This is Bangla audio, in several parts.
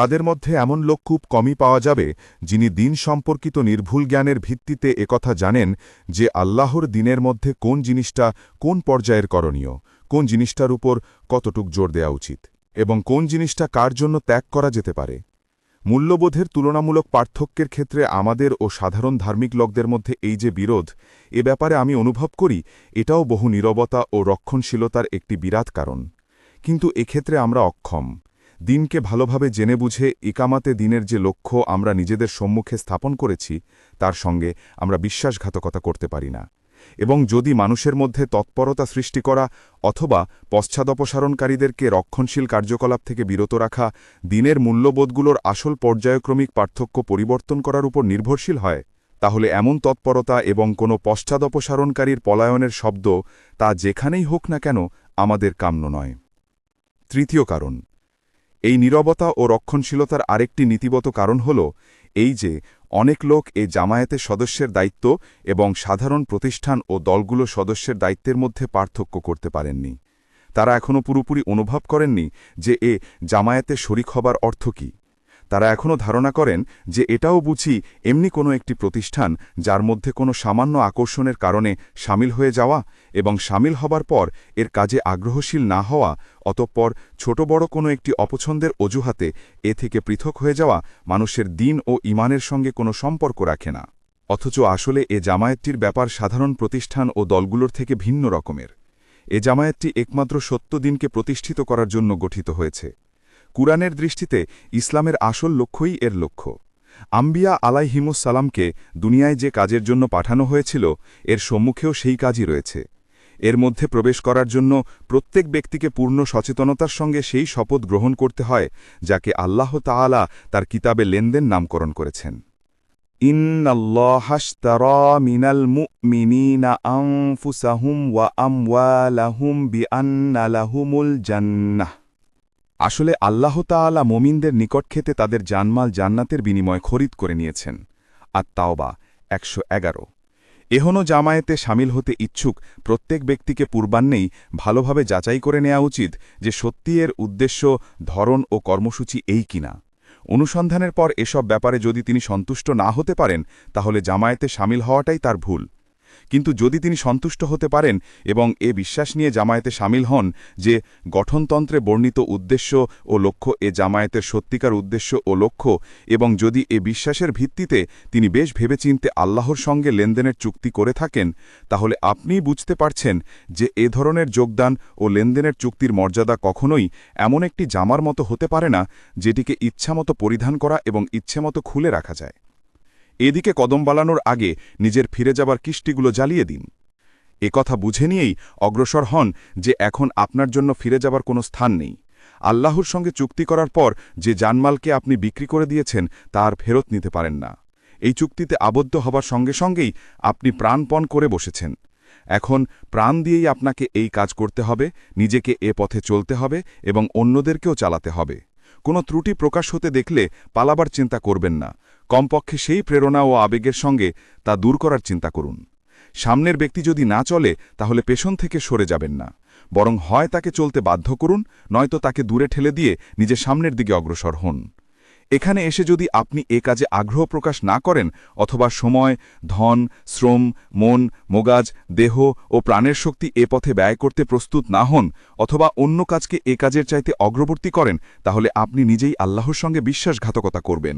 তাদের মধ্যে এমন লোক খুব কমই পাওয়া যাবে, যিনি দিন সম্পর্কিত নির্ভুল জ্ঞানের ভিত্তিতে একথা জানেন যে আল্লাহর দিনের মধ্যে কোন জিনিসটা কোন পর্যায়ের করণীয়, কোন জিনিসটার উপর কতটুক জোর দেওয়া উচিত, এবং কোন জিনিসটা কার জন্য ত্যাগ করা যেতে পারে। মূল্যবোধের তুলনামূলক পার্থক্যের ক্ষেত্রে আমাদের ও সাধারণ ধার্মিক লোকদের মধ্যে এই যে বিরোধ, এ ব্যাপারে আমি অনুভব করি এটাও বহু নীরবতা ও রক্ষণশীলতার একটি বিরাট কারণ। কিন্তু এক্ষেত্রে আমরা অক্ষম। দিনকে ভালোভাবে জেনে বুঝে ইকামাতে দিনের যে লক্ষ্য আমরা নিজেদের সম্মুখে স্থাপন করেছি, তার সঙ্গে আমরা বিশ্বাসঘাতকতা করতে পারি না। এবং যদি মানুষের মধ্যে তৎপরতা সৃষ্টি করা অথবা পশ্চাদপসারণকারীদেরকে রক্ষণশীল কার্যকলাপ থেকে বিরত রাখা দিনের মূল্যবোধগুলোর আসল পর্যায়ক্রমিক পার্থক্য পরিবর্তন করার উপর নির্ভরশীল হয়, তাহলে এমন তৎপরতা এবং কোনো পশ্চাদপসারণকারীর পলায়নের শব্দ তা যেখানেই হোক না কেন আমাদের কাম্য নয়। তৃতীয় কারণ এই নিরবতা ও রক্ষণশীলতার আরেকটি নীতিগত কারণ হল এই যে, অনেক লোক এ জামায়াতের সদস্যের দায়িত্ব এবং সাধারণ প্রতিষ্ঠান ও দলগুলো সদস্যের দায়িত্বের মধ্যে পার্থক্য করতে পারেননি। তারা এখনও পুরোপুরি অনুভব করেননি যে এ জামায়াতে শরিক হবার অর্থ কী। তারা এখনও ধারণা করেন যে এটাও বুঝি এমনি কোনো একটি প্রতিষ্ঠান যার মধ্যে কোনো সামান্য আকর্ষণের কারণে সামিল হয়ে যাওয়া এবং সামিল হবার পর এর কাজে আগ্রহশীল না হওয়া, অতঃপর ছোট বড় কোনো একটি অপছন্দের অজুহাতে এ থেকে পৃথক হয়ে যাওয়া মানুষের দিন ও ইমানের সঙ্গে কোনো সম্পর্ক রাখে না। অথচ আসলে এ জামায়াতটির ব্যাপার সাধারণ প্রতিষ্ঠান ও দলগুলোর থেকে ভিন্ন রকমের। এ জামায়াতটি একমাত্র সত্য দিনকে প্রতিষ্ঠিত করার জন্য গঠিত হয়েছে। কুরআনের দৃষ্টিতে ইসলামের আসল লক্ষ্যই এর লক্ষ্য। আম্বিয়া আলাইহিমুসালামকে দুনিয়ায় যে কাজের জন্য পাঠানো হয়েছিল, এর সম্মুখেও সেই কাজই রয়েছে। এর মধ্যে প্রবেশ করার জন্য প্রত্যেক ব্যক্তিকে পূর্ণ সচেতনতার সঙ্গে সেই শপথ গ্রহণ করতে হয়, যাকে আল্লাহ তাআলা তার কিতাবে লেনদেন নামকরণ করেছেন। জান্নাহ। আসলে আল্লাহ তাআলা মোমিনদের নিকট খেতে তাদের জানমাল জান্নাতের বিনিময় খরিদ করে নিয়েছেন। আর তাওবা একশো এগারো। এহনো জামায়াতে সামিল হতে ইচ্ছুক প্রত্যেক ব্যক্তিকে পূর্বান্নেই ভালোভাবে যাচাই করে নেওয়া উচিত যে সত্যি এর উদ্দেশ্য, ধরন ও কর্মসূচি এই কিনা। অনুসন্ধানের পর এসব ব্যাপারে যদি তিনি সন্তুষ্ট না হতে পারেন, তাহলে জামায়াতে সামিল হওয়াটাই তার ভুল। কিন্তু যদি তিনি সন্তুষ্ট হতে পারেন এবং এ বিশ্বাস নিয়ে জামায়াতে সামিল হন যে গঠনতন্ত্রে বর্ণিত উদ্দেশ্য ও লক্ষ্য এ জামায়াতের সত্যিকার উদ্দেশ্য ও লক্ষ্য এবং যদি এ বিশ্বাসের ভিত্তিতে তিনি বেশ ভেবেচিন্তে আল্লাহর সঙ্গে লেনদেনের চুক্তি করে থাকেন, তাহলে আপনিই বুঝতে পারছেন যে এ ধরনের যোগদান ও লেনদেনের চুক্তির মর্যাদা কখনোই এমন একটি জামার মতো হতে পারে না যেটিকে ইচ্ছামতো পরিধান করা এবং ইচ্ছেমতো খুলে রাখা যায়। এদিকে কদম বালানোর আগে নিজের ফিরে যাবার কিষ্টিগুলো জ্বালিয়ে দিন। এ কথা বুঝে নিয়েই অগ্রসর হন যে এখন আপনার জন্য ফিরে যাবার কোনো স্থান নেই। আল্লাহর সঙ্গে চুক্তি করার পর যে জানমালকে আপনি বিক্রি করে দিয়েছেন, তার ফেরত নিতে পারেন না। এই চুক্তিতে আবদ্ধ হবার সঙ্গে সঙ্গেই আপনি প্রাণপণ করে বসেছেন। এখন প্রাণ দিয়েই আপনাকে এই কাজ করতে হবে, নিজেকে এ পথে চলতে হবে এবং অন্যদেরকেও চালাতে হবে। কোনো ত্রুটি প্রকাশ হতে দেখলে পালাবার চিন্তা করবেন না। কমপক্ষে সেই প্রেরণা ও আবেগের সঙ্গে তা দূর করার চিন্তা করুন। সামনের ব্যক্তি যদি না চলে, তাহলে পেছন থেকে সরে যাবেন না। বরং হয় তাকে চলতে বাধ্য করুন, নয়তো তাকে দূরে ঠেলে দিয়ে নিজের সামনের দিকে অগ্রসর হন। এখানে এসে যদি আপনি এ কাজে আগ্রহ প্রকাশ না করেন, অথবা সময়, ধন, শ্রম, মন, মোগাজ, দেহ ও প্রাণের শক্তি এ পথে ব্যয় করতে প্রস্তুত না হন, অথবা অন্য কাজকে এ কাজের চাইতে অগ্রবর্তী করেন, তাহলে আপনি নিজেই আল্লাহর সঙ্গে বিশ্বাসঘাতকতা করবেন।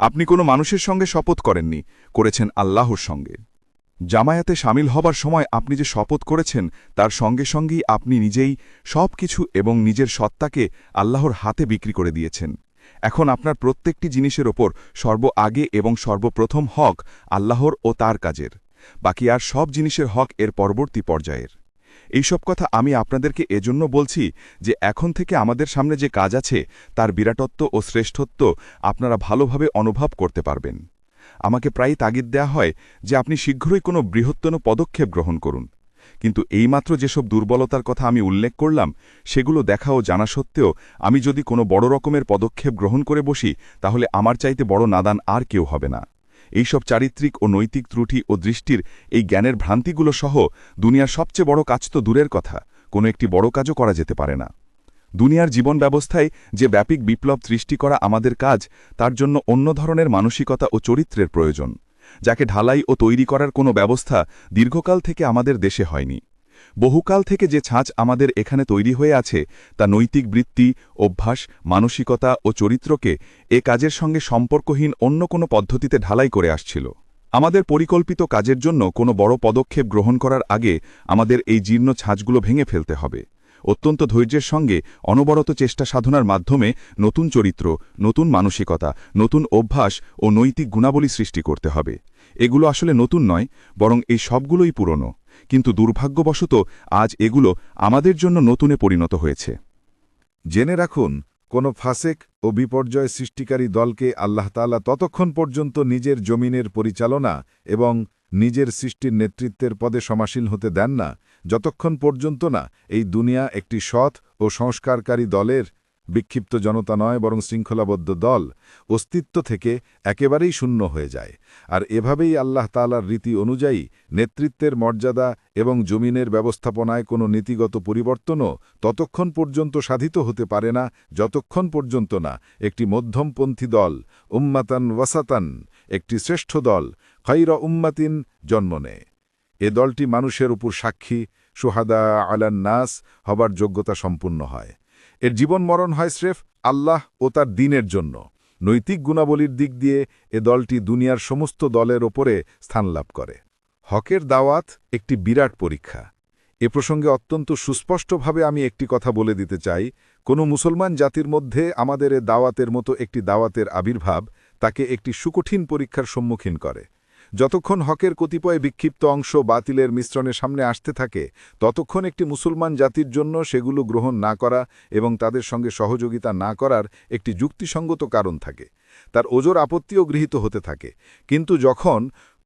আপনি কোনো মানুষের সঙ্গে শপথ করেননি, করেছেন আল্লাহর সঙ্গে। জামায়াতে সামিল হবার সময় আপনি যে শপথ করেছেন, তার সঙ্গে সঙ্গেই আপনি নিজেই সব কিছু এবং নিজের সত্তাকে আল্লাহর হাতে বিক্রি করে দিয়েছেন। এখন আপনার প্রত্যেকটি জিনিসের ওপর সর্ব আগে এবং সর্বপ্রথম হক আল্লাহর ও তার কাজের। বাকি আর সব জিনিসের হক এর পরবর্তী পর্যায়ের। এইসব কথা আমি আপনাদেরকে এজন্য বলছি যে এখন থেকে আমাদের সামনে যে কাজ আছে, তার বিরাটত্ব ও শ্রেষ্ঠত্ব আপনারা ভালোভাবে অনুভব করতে পারবেন। আমাকে প্রায় তাগিদ দেয়া হয় যে আপনি শীঘ্রই কোনো বৃহত্তম পদক্ষেপ গ্রহণ করুন। কিন্তু এইমাত্র যেসব দুর্বলতার কথা আমি উল্লেখ করলাম, সেগুলো দেখা ও জানা সত্ত্বেও আমি যদি কোনো বড় রকমের পদক্ষেপ গ্রহণ করে বসি, তাহলে আমার চাইতে বড় নাদান আর কেউ হবে না। এইসব চারিত্রিক ও নৈতিক ত্রুটি ও দৃষ্টির এই জ্ঞানের ভ্রান্তিগুলো সহ দুনিয়ার সবচেয়ে বড় কাজ তো দূরের কথা, কোনো একটি বড় কাজও করা যেতে পারে না। দুনিয়ার জীবন ব্যবস্থায় যে ব্যাপিক বিপ্লব সৃষ্টি করা আমাদের কাজ, তার জন্য অন্য ধরনের মানসিকতা ও চরিত্রের প্রয়োজন, যাকে ঢালাই ও তৈরি করার কোনো ব্যবস্থা দীর্ঘকাল থেকে আমাদের দেশে হয়নি। বহুকাল থেকে যে ছাঁচ আমাদের এখানে তৈরি হয়ে আছে, তা নৈতিক বৃত্তি, অভ্যাস, মানসিকতা ও চরিত্রকে এ কাজের সঙ্গে সম্পর্কহীন অন্য কোনো পদ্ধতিতে ঢালাই করে আসছিল। আমাদের পরিকল্পিত কাজের জন্য কোনো বড় পদক্ষেপ গ্রহণ করার আগে আমাদের এই জীর্ণ ছাঁচগুলো ভেঙে ফেলতে হবে। অত্যন্ত ধৈর্যের সঙ্গে অনবরত চেষ্টা সাধনার মাধ্যমে নতুন চরিত্র, নতুন মানসিকতা, নতুন অভ্যাস ও নৈতিক গুণাবলী সৃষ্টি করতে হবে। এগুলো আসলে নতুন নয়, বরং এই সবগুলোই পুরনো। কিন্তু দুর্ভাগ্যবশত আজ এগুলো আমাদের জন্য নতুনে পরিণত হয়েছে। জেনে রাখুন, কোনো ফাসেক ও বিপর্যয় সৃষ্টিকারী দলকে আল্লাহ তাআলা ততক্ষণ পর্যন্ত নিজের জমিনের পরিচালনা এবং নিজের সৃষ্টির নেতৃত্বের পদে সমাসীন হতে দেন না, যতক্ষণ পর্যন্ত না এই দুনিয়া একটি সৎ ও সংস্কারকারী দলের বিক্ষিপ্ত জনতা নয়, বরং শৃঙ্খলাবদ্ধ দল, অস্তিত্ব থেকে একেবারেই শূন্য হয়ে যায়। আর এভাবেই আল্লাহ তালার রীতি অনুযায়ী নেতৃত্বের মর্যাদা এবং জমিনের ব্যবস্থাপনায় কোনো নীতিগত পরিবর্তনও ততক্ষণ পর্যন্ত সাধিত হতে পারে না, যতক্ষণ পর্যন্ত না একটি মধ্যমপন্থী দল, উম্মাতান ওয়াসাতান, একটি শ্রেষ্ঠ দল খৈর উম্মাতিন জন্ম নেয়। এ দলটি মানুষের উপর সাক্ষী সোহাদা আলান নাস হবার যোগ্যতা সম্পূর্ণ হয়। এর জীবন মরণ হয় স্রেফ আল্লাহ ও তার দিনের জন্য। নৈতিক গুণাবলীর দিক দিয়ে এ দলটি দুনিয়ার সমস্ত দলের ওপরে স্থান লাভ করে। হকের দাওয়াত একটি বিরাট পরীক্ষা। এ প্রসঙ্গে অত্যন্ত সুস্পষ্টভাবে আমি একটি কথা বলে দিতে চাই। কোনো মুসলমান জাতির মধ্যে আমাদের এ দাওয়াতের মতো একটি দাওয়াতের আবির্ভাব তাকে একটি সুকঠিন পরীক্ষার সম্মুখীন করে। যতক্ষণ হকের কতিপয় বিক্ষিপ্ত অংশ বাতিলের মিশ্রণের সামনে আসতে থাকে, ততক্ষণ একটি মুসলমান জাতির জন্য সেগুলো গ্রহণ না করা এবং তাদের সঙ্গে সহযোগিতা না করার একটি যুক্তিসঙ্গত কারণ থাকে। তার ওজোর আপত্তিও গৃহীত হতে থাকে। কিন্তু যখন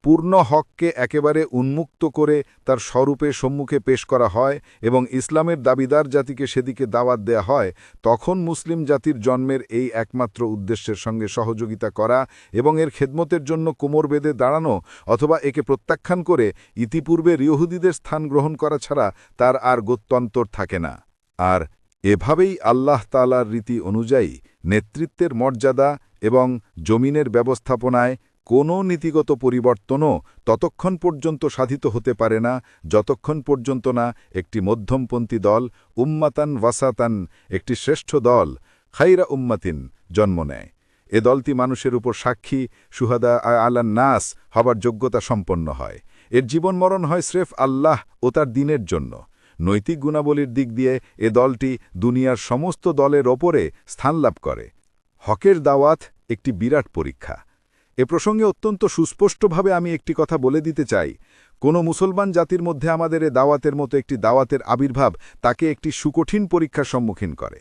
পূর্ণ হককে একেবারে উন্মুক্ত করে তার স্বরূপে সম্মুখে পেশ করা হয় এবং ইসলামের দাবিদার জাতিকে সেদিকে দাওয়াত দেয়া হয়, তখন মুসলিম জাতির জন্মের এই একমাত্র উদ্দেশ্যের সঙ্গে সহযোগিতা করা এবং এর খেদমতের জন্য কোমর বেঁধে দাঁড়ানো অথবা একে প্রত্যাখ্যান করে ইতিপূর্বে রিয়হুদিদের স্থান গ্রহণ করা ছাড়া তার আর গত্যন্তর থাকে না। আর এভাবেই আল্লাহ তালার রীতি অনুযায়ী নেতৃত্বের মর্যাদা এবং জমিনের ব্যবস্থাপনায় কোনো নীতিগত পরিবর্তনও ততক্ষণ পর্যন্ত সাধিত হতে পারে না, যতক্ষণ পর্যন্ত না একটি মধ্যমপন্থী দল উম্মাতান ওয়াসাতান, একটি শ্রেষ্ঠ দল খাইরা উম্মাতিন জন্ম নেয়। এ দলটি মানুষের উপর সাক্ষী, সুহাদা আলান নাস হবার যোগ্যতা সম্পন্ন হয়। এর জীবন মরণ হয় স্রেফ আল্লাহ ও তার দিনের জন্য। নৈতিক গুণাবলীর দিক দিয়ে এ দলটি দুনিয়ার সমস্ত দলের ওপরে স্থান লাভ করে। হকের দাওয়াত একটি বিরাট পরীক্ষা। এ প্রসঙ্গে অত্যন্ত সুস্পষ্টভাবে আমি একটি কথা বলে দিতে চাই। কোনো মুসলমান জাতির মধ্যে আমাদের এ দাওয়াতের মতো একটি দাওয়াতের আবির্ভাব তাকে একটি সুকঠিন পরীক্ষার সম্মুখীন করে।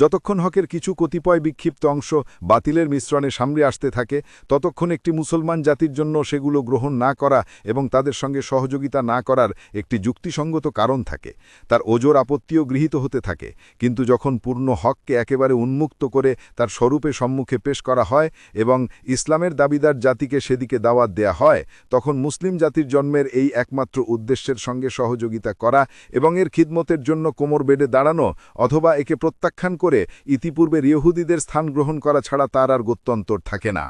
যতক্ষণ হকের কিছু কতিপয় বিক্ষিপ্ত অংশ বাতিলের মিশ্রণে সামনে আসতে থাকে, ততক্ষণ একটি মুসলমান জাতির জন্য সেগুলো গ্রহণ না করা এবং তাদের সঙ্গে সহযোগিতা না করার একটি যুক্তিসঙ্গত কারণ থাকে। তার ওজোর আপত্তিও গৃহীত হতে থাকে, কিন্তু যখন পূর্ণ হককে একেবারে উন্মুক্ত করে তার স্বরূপে সম্মুখে পেশ করা হয় এবং ইসলামের দাবিদার জাতিকে সেদিকে দাওয়াত দেয়া হয়, তখন মুসলিম জাতির জন্মের এই একমাত্র উদ্দেশ্যের সঙ্গে সহযোগিতা করা এবং এর খিদমতের জন্য কোমর বেডে দাঁড়ানো অথবা একে প্রত্যাখ্যান করে ইতিপূর্বে রিয়হুদিদের স্থান গ্রহণ করা ছাড়া তার আর গত্যন্তর থাকে না।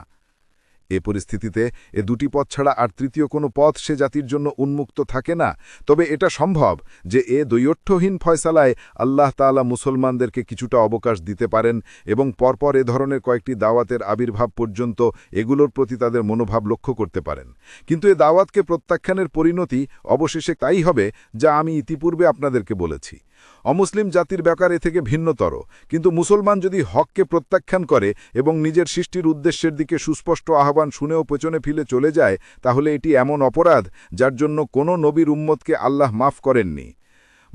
এ পরিস্থিতিতে এ দুটি পথ ছাড়া আর তৃতীয় কোনো পথ সে জাতির জন্য উন্মুক্ত থাকে না। তবে এটা সম্ভব যে এ দৈয়ঠ্যহীন ফয়সালায় আল্লাহ তালা মুসলমানদেরকে কিছুটা অবকাশ দিতে পারেন এবং পরপর এ ধরনের কয়েকটি দাওয়াতের আবির্ভাব পর্যন্ত এগুলোর প্রতি তাদের মনোভাব লক্ষ্য করতে পারেন। কিন্তু এ দাওয়াতকে প্রত্যাখ্যানের পরিণতি অবশেষে তাই হবে যা আমি ইতিপূর্বে আপনাদেরকে বলেছি। অমুসলিম জাতির ব্যাপার এ থেকে ভিন্নতর। কিন্তু মুসলমান যদি হককে প্রত্যাখ্যান করে এবং নিজের সৃষ্টির উদ্দেশ্যের দিকে সুস্পষ্ট আহ্বান শুনেও পেছনে ফিলে চলে যায়, তাহলে এটি এমন অপরাধ যার জন্য কোনো নবীর উম্মতকে আল্লাহ মাফ করেননি।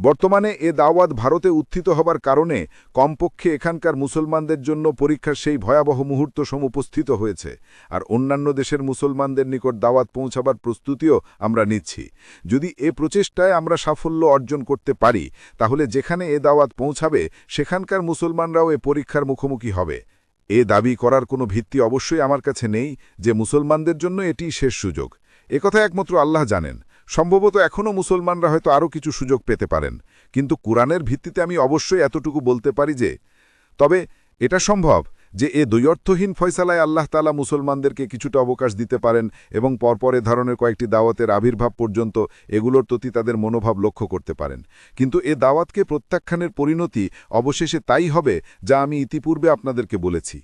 বর্তমানে এ দাওয়াত ভারতে উত্থিত হবার কারণে কমপক্ষে এখানকার মুসলমানদের জন্য পরীক্ষার সেই ভয়াবহ মুহূর্ত সমুপস্থিত হয়েছে। আর অন্যান্য দেশের মুসলমানদের নিকট দাওয়াত পৌঁছাবার প্রস্তুতিও আমরা নিচ্ছি। যদি এ প্রচেষ্টায় আমরা সাফল্য অর্জন করতে পারি, তাহলে যেখানে এ দাওয়াত পৌঁছাবে, সেখানকার মুসলমানরাও এ পরীক্ষার মুখোমুখি হবে। এ দাবি করার কোনো ভিত্তি অবশ্যই আমার কাছে নেই যে মুসলমানদের জন্য এটি শেষ সুযোগ। একথা একমাত্র আল্লাহ জানেন। সম্ভবত এখনও মুসলমানরা হয়তো আরও কিছু সুযোগ পেতে পারেন। কিন্তু কোরআনের ভিত্তিতে আমি অবশ্যই এতটুকু বলতে পারি যে, তবে এটা সম্ভব যে এ দৈয়র্থহীন ফয়সালায় আল্লাহ তালা মুসলমানদেরকে কিছুটা অবকাশ দিতে পারেন এবং পরপর এ ধরনের কয়েকটি দাওয়াতের আবির্ভাব পর্যন্ত এগুলোর প্রতি তাদের মনোভাব লক্ষ্য করতে পারেন। কিন্তু এ দাওয়াতকে প্রত্যাখ্যানের পরিণতি অবশেষে তাই হবে যা আমি ইতিপূর্বে আপনাদেরকে বলেছি।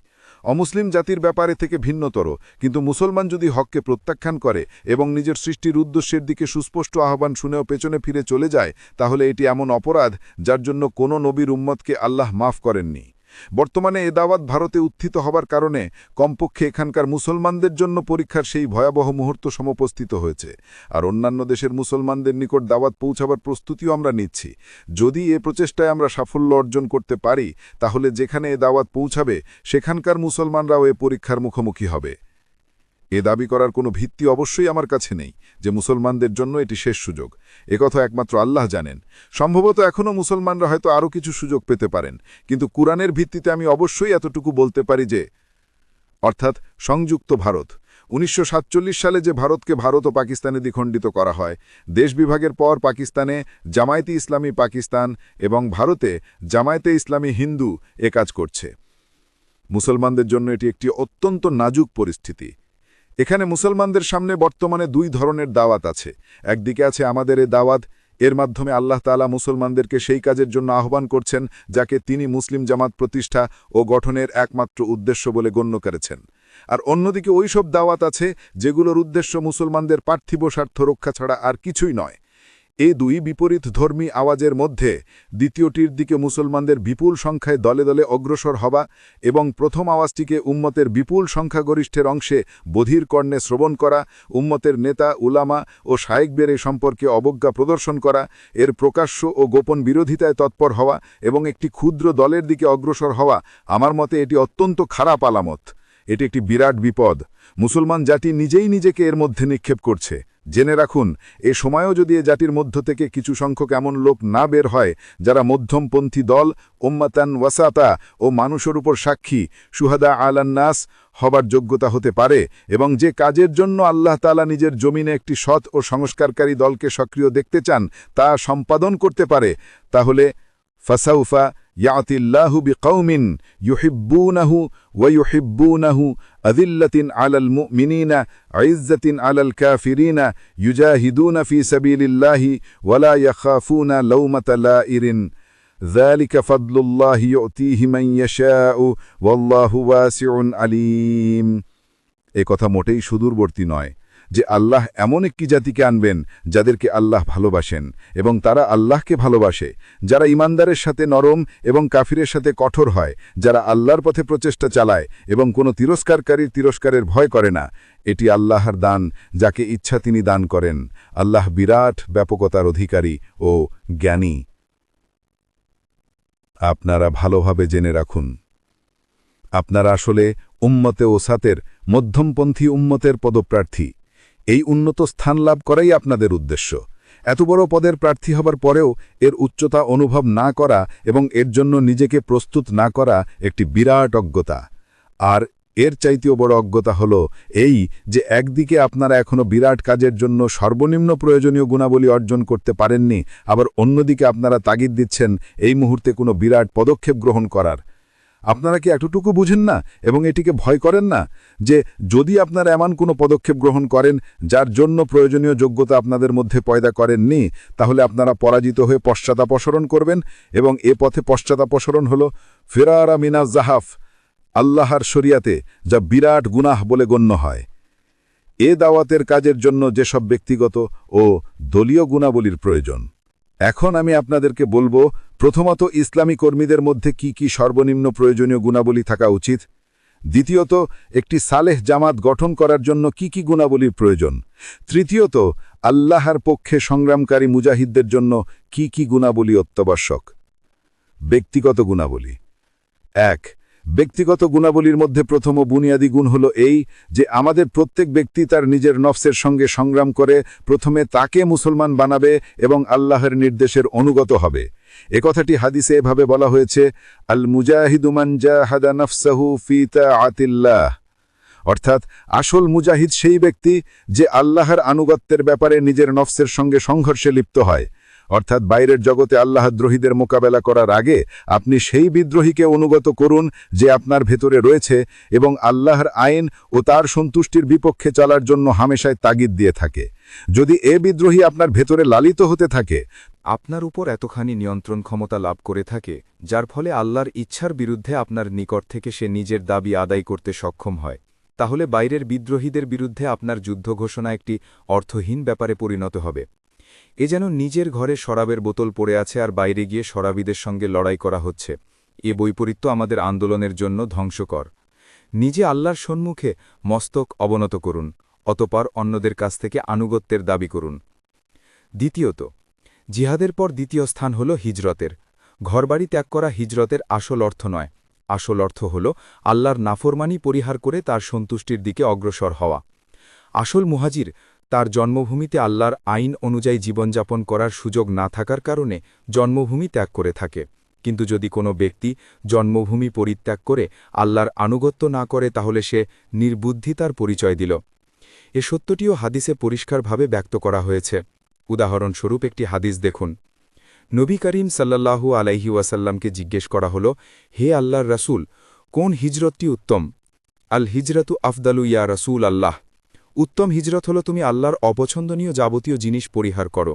অমুসলিম জাতির ব্যাপারে থেকে ভিন্নতর, কিন্তু মুসলমান যদি হককে প্রত্যাখ্যান করে এবং নিজের সৃষ্টির উদ্দেশ্যের দিকে সুস্পষ্ট আহ্বান শুনেও পেছনে ফিরে চলে যায়, তাহলে এটি এমন অপরাধ যার জন্য কোনো নবীর উম্মতকে আল্লাহ মাফ করেননি। বর্তমানে এ দাওয়াত ভারতে উত্থিত হবার কারণে কমপক্ষে এখানকার মুসলমানদের জন্য পরীক্ষার সেই ভয়াবহ মুহূর্ত সমপস্থিত হয়েছে। আর অন্যান্য দেশের মুসলমানদের নিকট দাওয়াত পৌঁছাবার প্রস্তুতিও আমরা নিচ্ছি। যদি এ প্রচেষ্টায় আমরা সাফল্য অর্জন করতে পারি, তাহলে যেখানে এ দাওয়াত পৌঁছাবে, সেখানকার মুসলমানরাও এ পরীক্ষার মুখোমুখি হবে। এ দাবি করার কোনো ভিত্তি অবশ্যই আমার কাছে নেই যে মুসলমানদের জন্য এটি শেষ সুযোগ। একথা একমাত্র আল্লাহ জানেন। সম্ভবত এখনও মুসলমানরা হয়তো আরও কিছু সুযোগ পেতে পারেন, কিন্তু কুরআনের ভিত্তিতে আমি অবশ্যই এতটুকু বলতে পারি যে, অর্থাৎ সংযুক্ত ভারত। উনিশশো সাতচল্লিশ সালে যে ভারতকে ভারত ও পাকিস্তানে দ্বিখণ্ডিত করা হয়, দেশ বিভাগের পর পাকিস্তানে জামায়াতে ইসলামী পাকিস্তান এবং ভারতে জামায়াতে ইসলামী হিন্দু এ কাজ করছে। মুসলমানদের জন্য এটি একটি অত্যন্ত নাজুক পরিস্থিতি। এখানে মুসলমানদের সামনে বর্তমানে দুই ধরনের দাওয়াত আছে। একদিকে আছে আমাদের এ দাওয়াত, এর মাধ্যমে আল্লাহ তালা মুসলমানদেরকে সেই কাজের জন্য আহ্বান করছেন, যাকে তিনি মুসলিম জামাত প্রতিষ্ঠা ও গঠনের একমাত্র উদ্দেশ্য বলে গণ্য করেছেন। আর অন্যদিকে ওইসব দাওয়াত আছে, যেগুলোর উদ্দেশ্য মুসলমানদের পার্থিব স্বার্থ রক্ষা ছাড়া আর কিছুই নয়। এ দুই বিপরীত ধর্মী আওয়াজের মধ্যে দ্বিতীয়টির দিকে মুসলমানদের বিপুল সংখ্যায় দলে দলে অগ্রসর হওয়া এবং প্রথম আওয়াজটিকে উম্মতের বিপুল সংখ্যাগরিষ্ঠের অংশে বধির কর্ণে শ্রবণ করা, উম্মতের নেতা, উলামা ও শায়েকবের এ সম্পর্কে অবজ্ঞা প্রদর্শন করা, এর প্রকাশ্য ও গোপন বিরোধিতায় তৎপর হওয়া এবং একটি ক্ষুদ্র দলের দিকে অগ্রসর হওয়া, আমার মতে এটি অত্যন্ত খারাপ আলামত। এটি একটি বিরাট বিপদ। মুসলমান জাতি নিজেই নিজেকে এর মধ্যে নিক্ষেপ করছে। জেনে রাখুন, এ সময়ও যদি এ জাতির মধ্য থেকে কিছু সংখ্যক এমন লোক না বের হয়, যারা মধ্যমপন্থী দল ওম্মাতান ওয়াসাতা ও মানুষের উপর সাক্ষী সুহাদা আলান্নাস হবার যোগ্যতা হতে পারে এবং যে কাজের জন্য আল্লাহ তালা নিজের জমিনে একটি সৎ ও সংস্কারকারী দলকে সক্রিয় দেখতে চান, তা সম্পাদন করতে পারে, তাহলে ফাসাউফা ইয়াতিল্লাহু বিকৌমিন ইউহিব্বুনাহু ওয়ুহিব্বুনাহু আদিল্লাতিন আলাল মুমিনিনা আইজ্জাতিন আলাল কাফিরিনা ইউজাহিদুনা ফি সাবিলিল্লাহি ওয়ালা ইয়াখাফুনা লাউমাতা লাইরিন ذلك فضل الله يؤتيه من يشاء والله واسع عليم এ কথা মোটেই সুদূরবর্তী নয় যে আল্লাহ এমন একটি জাতিকে আনবেন যাদেরকে আল্লাহ ভালোবাসেন এবং তারা আল্লাহকে ভালোবাসে, যারা ইমানদারের সাথে নরম এবং কাফিরের সাথে কঠোর হয়, যারা আল্লাহর পথে প্রচেষ্টা চালায় এবং কোনো তিরস্কারকারীর তিরস্কারের ভয় করে না। এটি আল্লাহর দান যাকে ইচ্ছা তিনি দান করেন। আল্লাহ বিরাট ব্যাপকতার অধিকারী ও জ্ঞানী। আপনারা ভালোভাবে জেনে রাখুন। আপনারা আসলে উম্মতে ওসাতের, মধ্যমপন্থী উম্মতের পদপ্রার্থী। এই উন্নত স্থান লাভ করাই আপনাদের উদ্দেশ্য। এত বড় পদের প্রার্থী হবার পরেও এর উচ্চতা অনুভব না করা এবং এর জন্য নিজেকে প্রস্তুত না করা একটি বিরাট অজ্ঞতা। আর এর চাইতেও বড় অজ্ঞতা হল এই যে একদিকে আপনারা এখনও বিরাট কাজের জন্য সর্বনিম্ন প্রয়োজনীয় গুণাবলী অর্জন করতে পারেননি, আবার অন্যদিকে আপনারা তাগিদ দিচ্ছেন এই মুহূর্তে কোনো বিরাট পদক্ষেপ গ্রহণ করার। আপনারা কি এতটুকু বুঝেন না এবং এটিকে ভয় করেন না যে যদি আপনারা এমন কোনো পদক্ষেপ গ্রহণ করেন যার জন্য প্রয়োজনীয় যোগ্যতা আপনাদের মধ্যে পয়দা করেননি, তাহলে আপনারা পরাজিত হয়ে পশ্চাতাপসরণ করবেন এবং এ পথে পশ্চাতাপসরণ হল ফেরারা মিনা জাহাফ, আল্লাহর শরিয়াতে, যা বিরাট গুনাহ বলে গণ্য হয়। এ দাওয়াতের কাজের জন্য যেসব ব্যক্তিগত ও দলীয় গুণাবলীর প্রয়োজন। এখন আমি আপনাদেরকে বলব, প্রথমত ইসলামী কর্মীদের মধ্যে কি কি সর্বনিম্ন প্রয়োজনীয় গুণাবলী থাকা উচিত? দ্বিতীয়ত, একটি সালেহ জামাত গঠন করার জন্য কি কি গুণাবলীর প্রয়োজন? তৃতীয়ত, আল্লাহর পক্ষে সংগ্রামকারী মুজাহিদদের জন্য কি কি গুণাবলী অত্যাবশ্যক? ব্যক্তিগত গুণাবলী। এক ব্যক্তিগত গুণাবলীর মধ্যে প্রথম বুনিয়াদী গুণ হল এই যে আমাদের প্রত্যেক ব্যক্তি তার নিজের নফসের সঙ্গে সংগ্রাম করে প্রথমে তাকে মুসলমান বানাবে এবং আল্লাহর নির্দেশের অনুগত হবে। এ কথাটি হাদিসে এভাবে বলা হয়েছে, আল মুজাহিদুমান জাহাদা নফসাহু ফিতা আতিল্লাহ অর্থাৎ, আসল মুজাহিদ সেই ব্যক্তি যে আল্লাহর আনুগত্যের ব্যাপারে নিজের নফসের সঙ্গে সংঘর্ষে লিপ্ত হয়। অর্থাৎ বাইরের জগতে আল্লাহদ্রোহীদের মোকাবেলা করার আগে আপনি সেই বিদ্রোহীকে অনুগত করুন যে আপনার ভেতরে রয়েছে এবং আল্লাহর আইন ও তার সন্তুষ্টির বিপক্ষে চলার জন্য হামেশায় তাগিদ দিয়ে থাকে। যদি এ বিদ্রোহী আপনার ভেতরে লালিত হতে থাকে, আপনার উপর এতখানি নিয়ন্ত্রণ ক্ষমতা লাভ করে থাকে, যার ফলে আল্লাহর ইচ্ছার বিরুদ্ধে আপনার নিকট থেকে সে নিজের দাবি আদায় করতে সক্ষম হয়। তাহলে বাইরের বিদ্রোহীদের বিরুদ্ধে আপনার যুদ্ধ ঘোষণা একটি অর্থহীন ব্যাপারে পরিণত হবে। এ যেন নিজের ঘরে শরাবের বোতল পড়ে আছে আর বাইরে গিয়ে শরাবিদের সঙ্গে লড়াই করা হচ্ছে। এ বৈপরীত্য আমাদের আন্দোলনের জন্য ধ্বংসকর। নিজে আল্লাহর সম্মুখে মস্তক অবনত করুন, অতপর অন্যদের কাছ থেকে আনুগত্যের দাবি করুন। দ্বিতীয়ত, জিহাদের পর দ্বিতীয় স্থান হল হিজরতের। ঘরবাড়ি ত্যাগ করা হিজরতের আসল অর্থ নয়। আসল অর্থ হল আল্লাহর নাফরমানি পরিহার করে তার সন্তুষ্টির দিকে অগ্রসর হওয়া। আসল মুহাজির তার জন্মভূমিতে আল্লাহর আইন অনুযায়ী জীবনযাপন করার সুযোগ না থাকার কারণে জন্মভূমি ত্যাগ করে থাকে। কিন্তু যদি কোনো ব্যক্তি জন্মভূমি পরিত্যাগ করে আল্লাহর আনুগত্য না করে, তাহলে সে নির্বুদ্ধিতার পরিচয় দিল। এ সত্যটিও হাদিসে পরিষ্কারভাবে ব্যক্ত করা হয়েছে। উদাহরণস্বরূপ একটি হাদিস দেখুন। নবী করিম সাল্লাল্লাহু আলাইহি ওয়াসাল্লামকে জিজ্ঞেস করা হল, হে আল্লাহর রাসূল, কোন হিজরতটি উত্তম? আল হিজরতু আফদালু ইয়া রসুল আল্লাহ উত্তম হিজরত হল তুমি আল্লাহর অপছন্দনীয় যাবতীয় জিনিস পরিহার করো।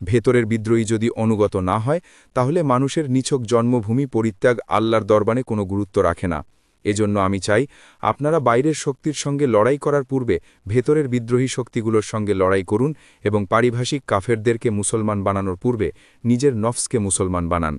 ভেতরের বিদ্রোহী যদি অনুগত না হয়, তাহলে মানুষের নিছক জন্মভূমি পরিত্যাগ আল্লাহর দরবানে কোনো গুরুত্ব রাখে না। এজন্য আমি চাই, আপনারা বাইরের শক্তির সঙ্গে লড়াই করার পূর্বে ভেতরের বিদ্রোহী শক্তিগুলোর সঙ্গে লড়াই করুন এবং পারিভাষিক কাফেরদেরকে মুসলমান বানানোর পূর্বে নিজের নফসকে মুসলমান বানান।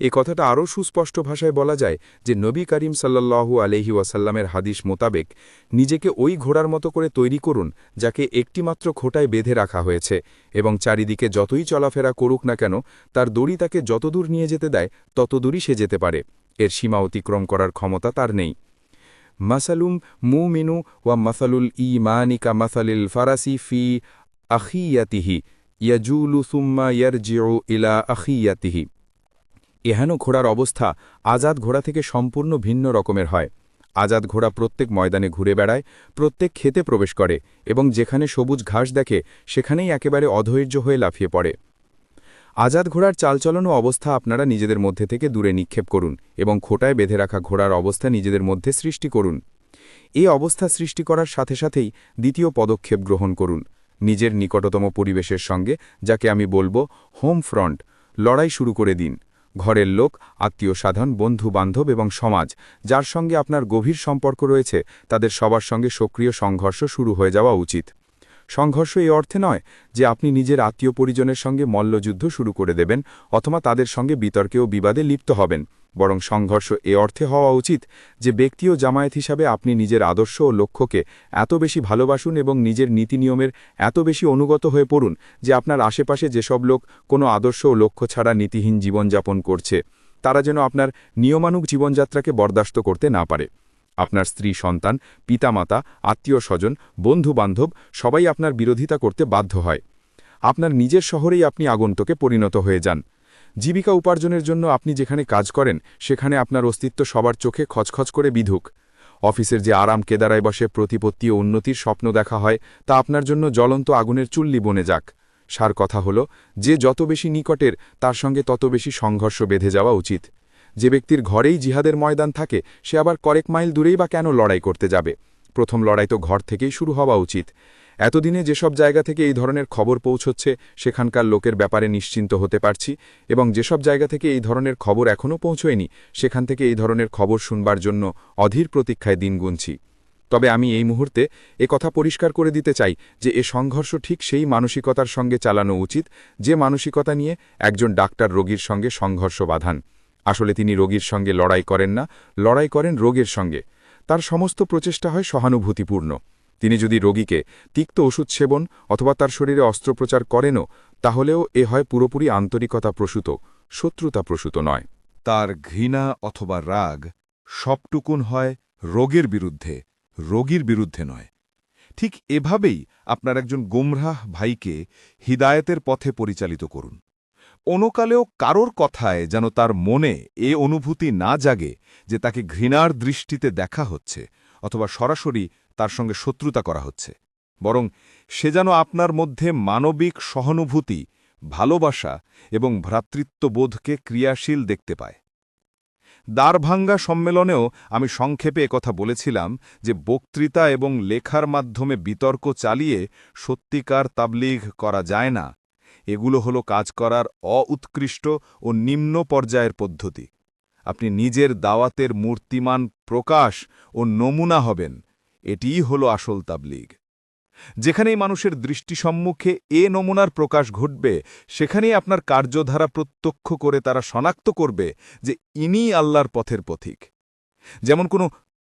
এ কথাটা আরও সুস্পষ্ট ভাষায় বলা যায় যে নবী করিম সাল্লাল্লাহু আলহি ওয়াসাল্লামের হাদিস মোতাবেক নিজেকে ওই ঘোড়ার মতো করে তৈরি করুন যাকে একটিমাত্র খোটায় বেঁধে রাখা হয়েছে এবং চারিদিকে যতই চলাফেরা করুক না কেন তার দড়ি তাকে যতদূর নিয়ে যেতে দেয় ততদূরই সে যেতে পারে। এর সীমা অতিক্রম করার ক্ষমতা তার নেই। মাসালুম মুমিনু ওয়া মাসালুল ই ইমানিকা মাসালিল ফারাসি ফি আখিয়াতিহি, ইয়াজুলু সুম্মা ইয়ারজিউ ইলা আখিয়াতিহি। এহেন ঘোড়ার অবস্থা আজাদ ঘোড়া থেকে সম্পূর্ণ ভিন্ন রকমের হয়। আজাদ ঘোড়া প্রত্যেক ময়দানে ঘুরে বেড়ায়, প্রত্যেক খেতে প্রবেশ করে এবং যেখানে সবুজ ঘাস দেখে সেখানেই একেবারে অধৈর্য হয়ে লাফিয়ে পড়ে। আজাদ ঘোড়ার চালচলন ও অবস্থা আপনারা নিজেদের মধ্যে থেকে দূরে নিক্ষেপ করুন এবং খোটায় বেঁধে রাখা ঘোড়ার অবস্থা নিজেদের মধ্যে সৃষ্টি করুন। এই অবস্থা সৃষ্টি করার সাথে সাথেই দ্বিতীয় পদক্ষেপ গ্রহণ করুন। নিজের নিকটতম পরিবেশের সঙ্গে, যাকে আমি বলব হোম ফ্রন্ট, লড়াই শুরু করে দিন। ঘরের লোক, আত্মীয় সাধন বন্ধু বান্ধব এবং সমাজ, যার সঙ্গে আপনার গভীর সম্পর্ক রয়েছে, তাদের সবার সঙ্গে সক্রিয় সংঘর্ষ শুরু হয়ে যাওয়া উচিত। সংঘর্ষ এই অর্থে নয় যে আপনি নিজের আত্মীয় পরিজনের সঙ্গে মল্লযুদ্ধ শুরু করে দেবেন অথবা তাদের সঙ্গে বিতর্কে ও বিবাদে লিপ্ত হবেন। বরং সংঘর্ষ এ অর্থে হওয়া উচিত যে ব্যক্তি ও জামায়াত হিসাবে আপনি নিজের আদর্শ ও লক্ষ্যকে এত বেশি ভালোবাসুন এবং নিজের নীতি নিয়মের এত বেশি অনুগত হয়ে পড়ুন যে আপনার আশেপাশে যেসব লোক কোনো আদর্শ ও লক্ষ্য ছাড়া নীতিহীন জীবনযাপন করছে, তারা যেন আপনার নিয়মানুক জীবনযাত্রাকে বরদাস্ত করতে না পারে। আপনার স্ত্রী, সন্তান, পিতামাতা আত্মীয় স্বজন বন্ধুবান্ধব সবাই আপনার বিরোধিতা করতে বাধ্য হয়। আপনার নিজের শহরেই আপনি আগন্তকে পরিণত হয়ে যান। জীবিকা উপার্জনের জন্য আপনি যেখানে কাজ করেন, সেখানে আপনার অস্তিত্ব সবার চোখে খচখচ করে বিধুক। অফিসের যে আরাম কেদারায় বসে প্রতিপত্তি ও উন্নতির স্বপ্ন দেখা হয়, তা আপনার জন্য জ্বলন্ত আগুনের চুল্লি বনে যাক। সার কথা হল, যে যত বেশি নিকটের, তার সঙ্গে তত বেশি সংঘর্ষ বেঁধে যাওয়া উচিত। যে ব্যক্তির ঘরেই জিহাদের ময়দান থাকে, সে আবার কয়েক মাইল দূরেই বা কেন লড়াই করতে যাবে? প্রথম লড়াই তো ঘর থেকেই শুরু হওয়া উচিত। এতদিনে যেসব জায়গা থেকে এই ধরনের খবর পৌঁছচ্ছে, সেখানকার লোকের ব্যাপারে নিশ্চিন্ত হতে পারছি এবং যেসব জায়গা থেকে এই ধরনের খবর এখনও পৌঁছয়নি, সেখান থেকে এই ধরনের খবর শুনবার জন্য অধীর প্রতীক্ষায় দিন গুনছি। তবে আমি এই মুহূর্তে এ কথা পরিষ্কার করে দিতে চাই যে এ সংঘর্ষ ঠিক সেই মানসিকতার সঙ্গে চালানো উচিত, যে মানসিকতা নিয়ে একজন ডাক্তার রোগীর সঙ্গে সংঘর্ষ বাঁধান। আসলে তিনি রোগীর সঙ্গে লড়াই করেন না, লড়াই করেন রোগের সঙ্গে। তার সমস্ত প্রচেষ্টা হয় সহানুভূতিপূর্ণ। তিনি যদি রোগীকে তিক্ত ওষুধ সেবন অথবা তার শরীরে অস্ত্রোপচার করেনও, তাহলেও এ হয় পুরোপুরি আন্তরিকতা প্রসূত, শত্রুতা প্রসূত নয়। তার ঘৃণা অথবা রাগ সবটুকুন হয় রোগের বিরুদ্ধে, রোগীর বিরুদ্ধে নয়। ঠিক এভাবেই আপনার একজন গোমরাহ ভাইকে হিদায়তের পথে পরিচালিত করুন। অনকালেও কারোর কথায় যেন তার মনে এ অনুভূতি না জাগে যে তাকে ঘৃণার দৃষ্টিতে দেখা হচ্ছে, অথবা সরাসরি তার সঙ্গে শত্রুতা করা হচ্ছে। বরং সে যেন আপনার মধ্যে মানবিক সহানুভূতি, ভালোবাসা এবং ভ্রাতৃত্ববোধকে ক্রিয়াশীল দেখতে পায়। দ্বারভাঙ্গা সম্মেলনেও আমি সংক্ষেপে একথা বলেছিলাম যে বক্তৃতা এবং লেখার মাধ্যমে বিতর্ক চালিয়ে সত্যিকার তাবলিগ করা যায় না। এগুলো হলো কাজ করার অউৎকৃষ্ট ও নিম্ন পর্যায়ের পদ্ধতি। আপনি নিজের দাওয়াতের মূর্তিমান প্রকাশ ও নমুনা হবেন এটিই হলো আসল তাবলিগ। যেখানেই মানুষের দৃষ্টি সম্মুখে এ নমুনার প্রকাশ ঘটবে, সেখানেই আপনার কার্যধারা প্রত্যক্ষ করে তারা শনাক্ত করবে যে ইনি আল্লাহর পথের পথিক। যেমন কোনো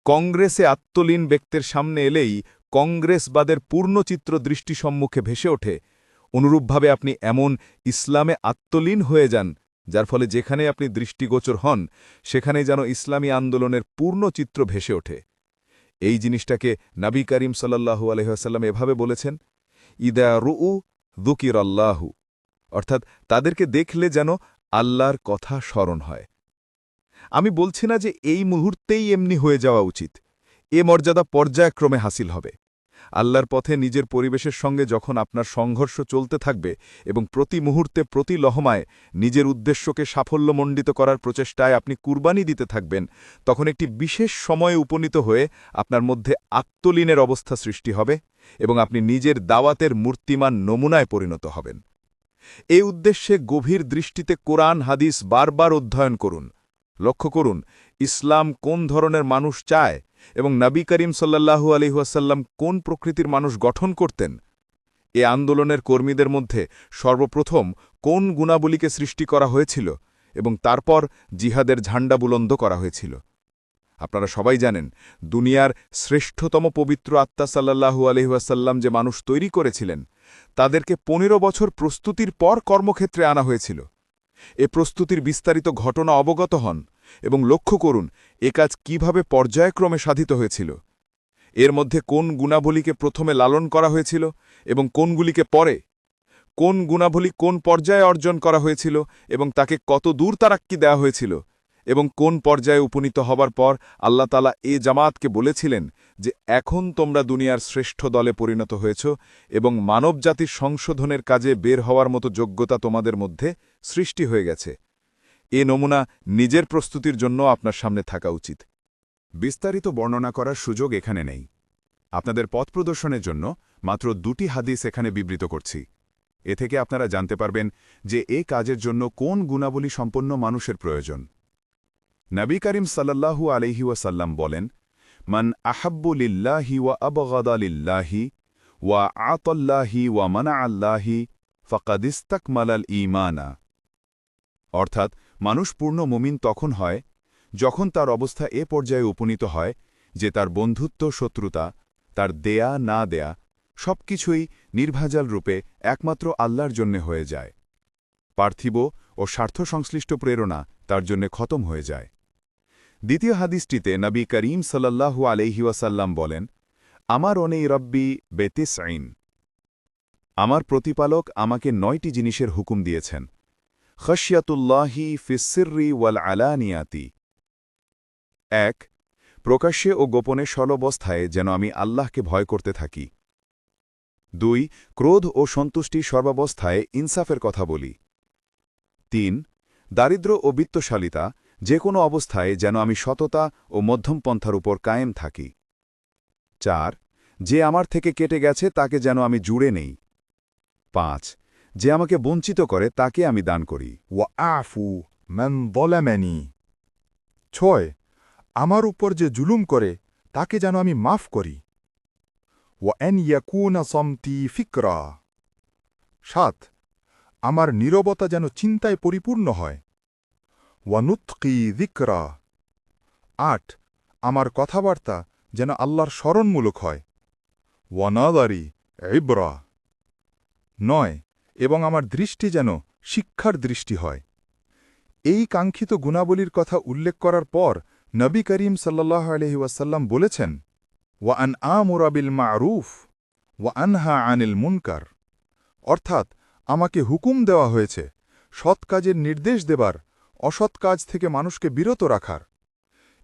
কংগ্রেসে আত্মলীন ব্যক্তির সামনে এলেই কংগ্রেসবাদের পূর্ণচিত্র দৃষ্টি সম্মুখে ভেসে ওঠে। অনুরূপভাবে আপনি এমন ইসলামে আত্মলীন হয়ে যান, যার ফলে যেখানে আপনি দৃষ্টিগোচর হন সেখানে যেন ইসলামী আন্দোলনের পূর্ণ চিত্র ভেসে ওঠে। এই জিনিসটাকে নাবী করিম সাল্লাহু আলহাম এভাবে বলেছেন, ইদা রুউ দুকির আল্লাহু অর্থাৎ তাদেরকে দেখলে যেন আল্লাহর কথা স্মরণ হয়। আমি বলছি না যে এই মুহূর্তেই এমনি হয়ে যাওয়া উচিত, এ মর্যাদা পর্যায়ক্রমে হাসিল হবে। আল্লাহর পথে নিজের পরিবেশের সঙ্গে যখন আপনার সংঘর্ষ চলতে থাকবে এবং প্রতি মুহূর্তে প্রতি লহমায় নিজের উদ্দেশ্যকে সাফল্যমণ্ডিত করার প্রচেষ্টায় আপনি কুরবানি দিতে থাকবেন, তখন একটি বিশেষ সময়ে উপনীত হয়ে আপনার মধ্যে আত্মলীনের অবস্থা সৃষ্টি হবে এবং আপনি নিজের দাওয়াতের মূর্তিমান নমুনায় পরিণত হবেন। এ উদ্দেশ্যে গভীর দৃষ্টিতে কোরআন, হাদিস বারবার অধ্যয়ন করুন। লক্ষ্য করুন, ইসলাম কোন ধরনের মানুষ চায় এবং নবী করিম সাল্লাহু আলহিহাসাল্লাম কোন প্রকৃতির মানুষ গঠন করতেন? এ আন্দোলনের কর্মীদের মধ্যে সর্বপ্রথম কোন গুণাবলীকে সৃষ্টি করা হয়েছিল এবং তারপর জিহাদের ঝান্ডা বুলন্দ করা হয়েছিল? আপনারা সবাই জানেন, দুনিয়ার শ্রেষ্ঠতম পবিত্র আত্মা সাল্লাহু আলহিহাসাল্লাম যে মানুষ তৈরি করেছিলেন, তাদেরকে পনেরো বছর প্রস্তুতির পর কর্মক্ষেত্রে আনা হয়েছিল। এ প্রস্তুতির বিস্তারিত ঘটনা অবগত হন এবং লক্ষ্য করুন এ কাজ কীভাবে পর্যায়ক্রমে সাধিত হয়েছিল। এর মধ্যে কোন গুণাবলীকে প্রথমে লালন করা হয়েছিল এবং কোনগুলিকে পরে? কোন গুণাবলী কোন পর্যায়ে অর্জন করা হয়েছিল এবং তাকে কত দূর তারাক্কি দেওয়া হয়েছিল? এবং কোন পর্যায়ে উপনীত হবার পর আল্লাহ তালা এ জামাতকে বলেছিলেন যে, এখন তোমরা দুনিয়ার শ্রেষ্ঠ দলে পরিণত হয়েছ এবং মানবজাতির সংশোধনের কাজে বের হওয়ার মতো যোগ্যতা তোমাদের মধ্যে সৃষ্টি হয়ে গেছে। এ নমুনা নিজের প্রস্তুতির জন্য আপনার সামনে থাকা উচিত। বিস্তারিত বর্ণনা করার সুযোগ এখানে নেই। আপনাদের পথ প্রদর্শনের জন্য মাত্র দুটি হাদিস এখানে বিবৃত করছি। এ থেকে আপনারা জানতে পারবেন যে এ কাজের জন্য কোন গুণাবলী সম্পন্ন মানুষের প্রয়োজন। নবী করিম সাল্লাল্লাহু আলহি ওয়াসাল্লাম বলেন, মান আহাব্বুলিল্লাহি ওয়া আবগাদালিল্লাহি ওয়া আতল্লাহি ওয়া মানা আল্লাহি ফকাদিস্তাকমালাল ইমানা অর্থাৎ, মানুষ পূর্ণ মুমিন তখন হয় যখন তার অবস্থা এ পর্যায়ে উপনীত হয় যে তার বন্ধুত্ব, শত্রুতা, তার দেয়া, না দেয়া সব কিছুই নির্ভাজাল রূপে একমাত্র আল্লাহর জন্যে হয়ে যায়। পার্থিব ও স্বার্থ সংশ্লিষ্ট প্রেরণা তার জন্যে খতম হয়ে যায়। দ্বিতীয় হাদিসটিতে নবী করিম সাল্লাল্লাহু আলহিউসাল্লাম বলেন, আমার অনেই রব্বি বেতিস আইন আমার প্রতিপালক আমাকে নয়টি জিনিসের হুকুম দিয়েছেন। খশিয়াতুল্লাহি ফিসির্রি ওয়াল আলানিয়াতি। এক, প্রকাশ্যে ও গোপনে সলবস্থায় যেন আমি আল্লাহকে ভয় করতে থাকি। দুই, ক্রোধ ও সন্তুষ্টি সর্বাবস্থায় ইনসাফের কথা বলি। তিন, দারিদ্র ও বিত্তশালিতা যে কোনো অবস্থায় যেন আমি সততা ও মধ্যম পন্থার উপর কায়েম থাকি। চার, যে আমার থেকে কেটে গেছে তাকে যেন আমি জুড়ে নেই। পাঁচ, যে আমাকে বঞ্চিত করে তাকে আমি দান করি। ওয়া আফু মান বলাম্যানি ছয়, আমার উপর যে জুলুম করে তাকে যেন আমি মাফ করি। ওয়া এন ইয়াকুনা সমতি ফিকরা। সাত, আমার নীরবতা যেন চিন্তায় পরিপূর্ণ হয়। ওয়ানুৎকি দিকরা আট, আমার কথাবার্তা যেন আল্লাহর স্মরণমূলক হয়। ওয়ানাদারি ইব্রা। নয়, এবং আমার দৃষ্টি যেন শিক্ষার দৃষ্টি হয়। এই কাঙ্ক্ষিত গুণাবলীর কথা উল্লেখ করার পর নবী করিম সাল্লাহ আলহি ওয়াসাল্লাম বলেছেন ওয়া আন আমুরাবিল মারুফ ওয়া আনহা আনিল মুনকার। অর্থাৎ, আমাকে হুকুম দেওয়া হয়েছে, সৎ কাজের নির্দেশ দেবার অসৎ কাজ থেকে মানুষকে বিরত রাখার।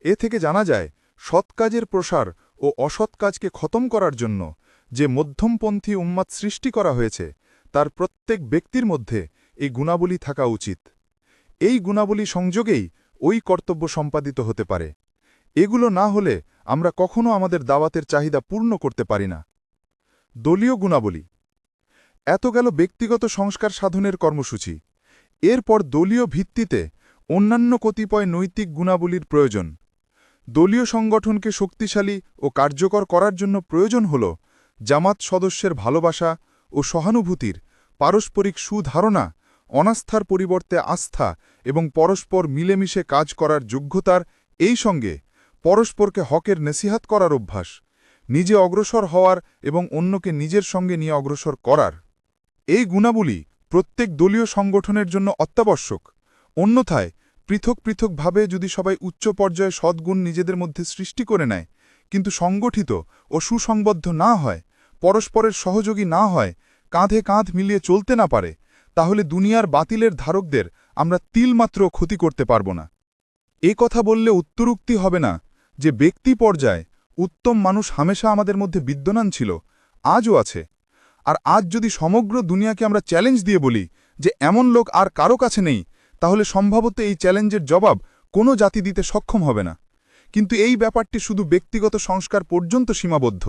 এ থেকে জানা যায়, সৎ কাজের প্রসার ও অসৎ কাজকে খতম করার জন্য যে মধ্যমপন্থী উম্মাদ সৃষ্টি করা হয়েছে, তার প্রত্যেক ব্যক্তির মধ্যে এই গুণাবলী থাকা উচিত। এই গুণাবলী সংযোগেই ওই কর্তব্য সম্পাদিত হতে পারে। এগুলো না হলে আমরা কখনো আমাদের দাওয়াতের চাহিদা পূর্ণ করতে পারি না। দলীয় গুণাবলী। এত গেল ব্যক্তিগত সংস্কার সাধনের কর্মসূচি। এরপর দলীয় ভিত্তিতে অন্যান্য কতিপয় নৈতিক গুণাবলীর প্রয়োজন। দলীয় সংগঠনকে শক্তিশালী ও কার্যকর করার জন্য প্রয়োজন হল জামাত সদস্যের ভালোবাসা ও সহানুভূতির পারস্পরিক সুধারণা, অনাস্থার পরিবর্তে আস্থা এবং পরস্পর মিলেমিশে কাজ করার যোগ্যতার এই সঙ্গে পরস্পরকে হকের নেসিহাত করার অভ্যাস, নিজে অগ্রসর হওয়ার এবং অন্যকে নিজের সঙ্গে নিয়ে অগ্রসর করার। এই গুণাবলী প্রত্যেক দলীয় সংগঠনের জন্য অত্যাবশ্যক। অন্যথায় পৃথক পৃথকভাবে যদি সবাই উচ্চ পর্যায়ে সদ্গুণ নিজেদের মধ্যে সৃষ্টি করে নেয়, কিন্তু সংগঠিত ও সুসংবদ্ধ না হয়, পরস্পরের সহযোগী না হয়, কাঁধে কাঁধ মিলিয়ে চলতে না পারে, তাহলে দুনিয়ার বাতিলের ধারকদের আমরা তিলমাত্র ক্ষতি করতে পারব না। এ কথা বললে উত্তরুক্তি হবে না যে ব্যক্তি পর্যায়ে উত্তম মানুষ হামেশা আমাদের মধ্যে বিদ্যমান ছিল, আজও আছে। আর আজ যদি সমগ্র দুনিয়াকে আমরা চ্যালেঞ্জ দিয়ে বলি যে এমন লোক আর কারও কাছে নেই তাহলে সম্ভবত এই চ্যালেঞ্জের জবাব কোনো জাতি দিতে সক্ষম হবে না। কিন্তু এই ব্যাপারটি শুধু ব্যক্তিগত সংস্কার পর্যন্ত সীমাবদ্ধ।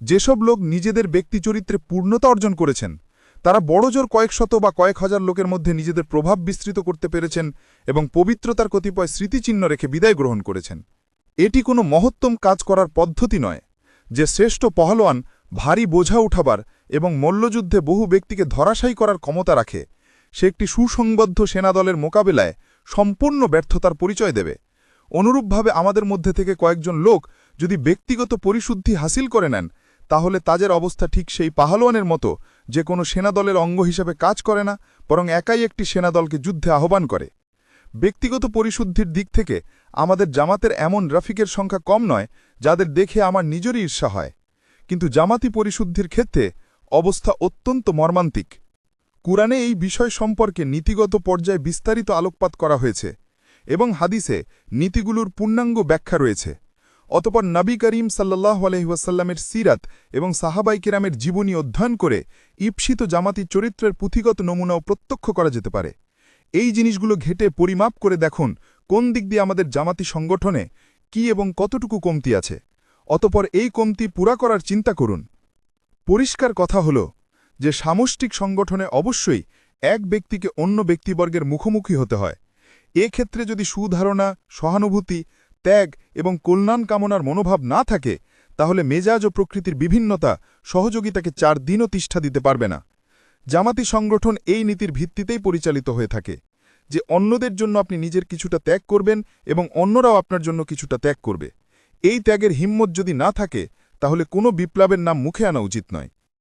যেসব লোক নিজেদের ব্যক্তি চরিত্রে পূর্ণতা অর্জন করেছেন, তারা বড়জোর কয়েক শত বা কয়েক হাজার লোকের মধ্যে নিজেদের প্রভাব বিস্তৃত করতে পেরেছেন এবং পবিত্রতার কতিপয় স্মৃতিচিহ্ন রেখে বিদায় গ্রহণ করেছেন। এটি কোনো মহত্তম কাজ করার পদ্ধতি নয়, যে শ্রেষ্ঠ পহলোয়ান ভারী বোঝা উঠাবার এবং মল্লযুদ্ধে বহু ব্যক্তিকে ধরাশায়ী করার ক্ষমতা রাখে। সে একটি সুসংবদ্ধ সেনাদলের মোকাবেলায় সম্পূর্ণ ব্যর্থতার পরিচয় দেবে। অনুরূপভাবে আমাদের মধ্যে থেকে কয়েকজন লোক যদি ব্যক্তিগত পরিশুদ্ধি হাসিল করে নেন, তাহলে তাদের অবস্থা ঠিক সেই পাহালোয়ানের মতো যে কোনো সেনাদলের অঙ্গ হিসেবে কাজ করে না, বরং একাই একটি সেনাদলকে যুদ্ধে আহ্বান করে। ব্যক্তিগত পরিশুদ্ধির দিক থেকে আমাদের জামাতের এমন রাফিকের সংখ্যা কম নয়, যাদের দেখে আমার নিজেরই ঈর্ষা হয়। কিন্তু জামাতি পরিশুদ্ধির ক্ষেত্রে অবস্থা অত্যন্ত মর্মান্তিক। কুরআনে এই বিষয় সম্পর্কে নীতিগত পর্যায়ে বিস্তারিত আলোকপাত করা হয়েছে এবং হাদিসে নীতিগুলোর পূর্ণাঙ্গ ব্যাখ্যা রয়েছে। অতপর নবী করিম সাল্লাহ আলহিহাসাল্লামের সিরাত এবং সাহাবাই কেরামের জীবনী অধ্যয়ন করে ঈপ্সিত জামাতি চরিত্রের পুঁথিগত নমুনাও প্রত্যক্ষ করা যেতে পারে। এই জিনিসগুলো ঘেটে পরিমাপ করে দেখুন কোন দিক দিয়ে আমাদের জামাতি সংগঠনে কি এবং কতটুকু কমতি আছে। অতপর এই কমতি পুরা করার চিন্তা করুন। পরিষ্কার কথা হল যে সামষ্টিক সংগঠনে অবশ্যই এক ব্যক্তিকে অন্য ব্যক্তিবর্গের মুখোমুখি হতে হয়। এ ক্ষেত্রে যদি সুধারণা, সহানুভূতি, ত্যাগ এবং কল্যাণ কামনার মনোভাব না থাকে, তাহলে মেজাজ ও প্রকৃতির বিভিন্নতা সহযোগিতাকে চার দিনও তিষ্ঠা দিতে পারবে না। জামাতি সংগঠন এই নীতির ভিত্তিতেই পরিচালিত হয়ে থাকে, যে অন্যদের জন্য আপনি নিজের কিছুটা ত্যাগ করবেন এবং অন্যরাও আপনার জন্য কিছুটা ত্যাগ করবে। এই ত্যাগের হিম্মত যদি না থাকে, তাহলে কোনো বিপ্লবের নাম মুখে আনা উচিত নয়।